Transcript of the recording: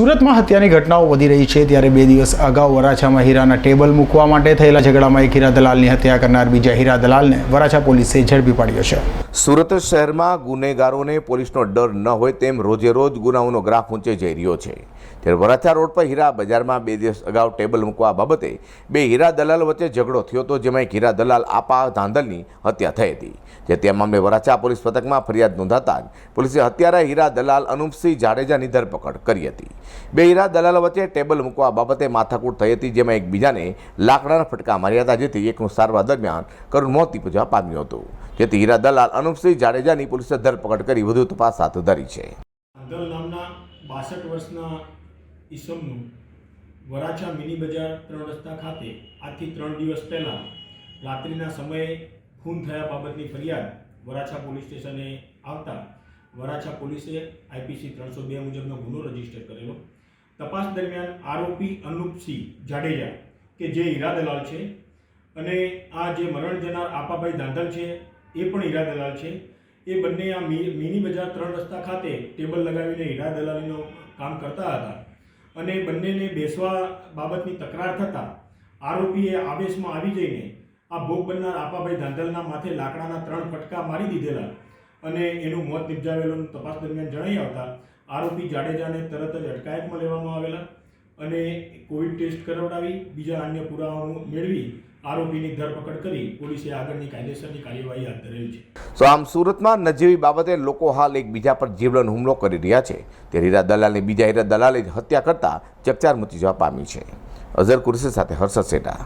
સુરતમાં હત્યાની ઘટનાઓ વધી રહી છે ત્યારે બે દિવસ અગાઉ વરાછામાં હીરાના ટેબલ મૂકવા માટે થયેલા ઝઘડામાં એક હીરા દલાલની હત્યા કરનાર બીજા હીરા દલાલને વરાછા પોલીસે ઝડપી પાડ્યો છે. સુરત શહેરમાં ગુનેગારોને પોલીસનો ડર ન હોય તેમ રોજે રોજ ગુનાઓનો ગ્રાફ ઊંચે જઈ રહ્યો છે. ત્યારે વરાછા રોડ પર હીરા બજારમાં બે દિવસ અગાઉ ટેબલ મૂકવા બાબતે બે હીરા દલાલ વચ્ચે ઝઘડો થયો હતો, જેમાં એક હીરા દલાલ આપા ધાંધલની હત્યા થઈ હતી. જે તે મામલે વરાછા પોલીસ પથકમાં ફરિયાદ નોંધાતા જ પોલીસે હત્યારા હીરા દલાલ અનુપસિંહ જાડેજાની ધરપકડ કરી હતી. બે હીરા દલાલ વચ્ચે ટેબલ મૂકવા બાબતે માથાકૂટ થઈ હતી, જેમાં એકબીજાને લાકડાના ફટકા માર્યા હતા, જેથી એકનું સારવાર દરમિયાન કરુણ મોત નીપજવા પામ્યું હતું. જેથી હીરા દલાલ અનુપસિંહ જાડેજાની પોલીસે ધરપકડ કરી વધુ તપાસ હાથ ધરી છે. આંધલ નામના બાસઠ વર્ષના ઈસમનું વરાછા મિની બજાર ત્રણ રસ્તા ખાતે આજથી ત્રણ દિવસ પહેલાં રાત્રિના સમયે ખૂન થયા બાબતની ફરિયાદ વરાછા પોલીસ સ્ટેશને આવતા વરાછા પોલીસે આઈપીસી ત્રણસો બે મુજબનો ગુનો રજિસ્ટર કરેલો. તપાસ દરમિયાન આરોપી અનુપસિંહ જાડેજા, કે જે હીરા દલાલ છે, અને આ જે મરણ જનાર આપાભાઈ ધાંધલ છે એ પણ હીરા દલાલ છે. એ બંને આ મિની બજાર ત્રણ રસ્તા ખાતે ટેબલ લગાવીને હીરા દલાલીનું કામ કરતા હતા. અને બંનેને બેસવા બાબતની તકરાર થતાં આરોપીએ આવેશમાં આવી જઈને આ ભોગ બનનાર આપાભાઈ ધાંધલના માથે લાકડાના ત્રણ ફટકા મારી દીધેલા અને એનું મોત નિપજાવેલું તપાસ દરમિયાન જણાઈ આવતા આરોપી જાડેજાને તરત જ અટકાયતમાં લેવામાં આવેલા. અને કોવિડ ટેસ્ટ કરાવડાવી, બીજા અન્ય પુરાવાઓ મેળવી, આરોપીની ધરપકડ કરી, પોલીસે આગળની કાયદેસરની કાર્યવાહી હાથ ધરેલ છે. તો આમ સુરતમાં નજીવી બાબતે લોકો હાલ એકબીજા પર જીવલન હુમલો કરી રહ્યા છે. તે હીરા દલાલની બીજા હીરા દલાલે જ હત્યા કરતા ચકચાર મચી જવા પામી છે. અઝર કુરશી સાથે હર્ષદ સેટા